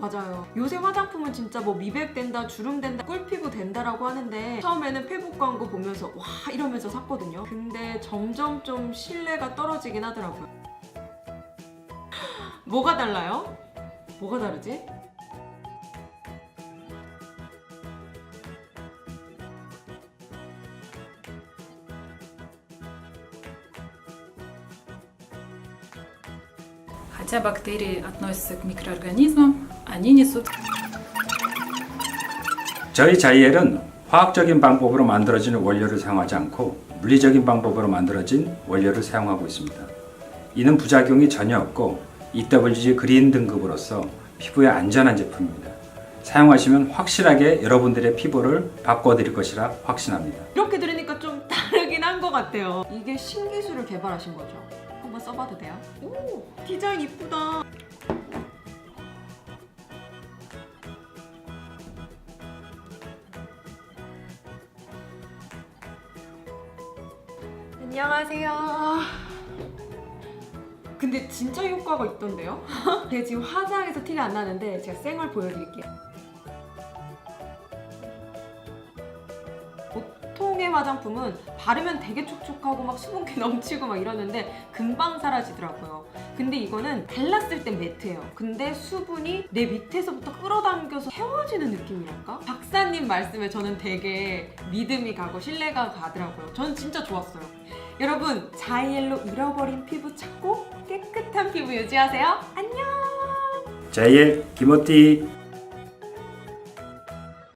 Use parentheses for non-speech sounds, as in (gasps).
맞아요. 요새 화장품은 진짜 뭐 미백 된다, 주름 된다, 꿀피부 된다라고 하는데 처음에는 페북 광고 보면서 와 이러면서 샀거든요. 근데 점점 좀 신뢰가 떨어지긴 하더라고요. (gasps) 뭐가 달라요? 뭐가 다르지? Хотя бактерии относятся к микроорганизмам, они несут 저희 자이엘은 화학적인 방법으로 만들어진 원료를 사용하지 않고 물리적인 방법으로 만들어진 원료를 사용하고 있습니다. 이는 부작용이 전혀 없고 EWG 그린 등급으로서 피부에 안전한 제품입니다. 사용하시면 확실하게 여러분들의 피부를 바꿔드릴 것이라 확신합니다. 이렇게 들으니까 좀 다르긴 한 것 같아요. 이게 신기술을 개발하신 거죠? 한번 써봐도 돼요? 오, 디자인 이쁘다. 안녕하세요. 근데 진짜 효과가 있던데요? 제가 (laughs) 지금 화장해서 티가 안 나는데 제가 생얼 보여드릴게요. 보통의 화장품은 바르면 되게 촉촉하고 막 수분기 (laughs) 넘치고 막 이러는데 금방 사라지더라고요. 근데 이거는 발랐을 땐 매트해요. 근데 수분이 내 밑에서부터 끌어당겨서 채워지는 느낌이랄까? 박사님 말씀에 저는 되게 믿음이 가고 신뢰가 가더라고요. 전 진짜 좋았어요. 여러분, 자이엘로 잃어버린 피부 찾고 깨끗한 피부 유지하세요. 안녕! 자이엘, 김어띠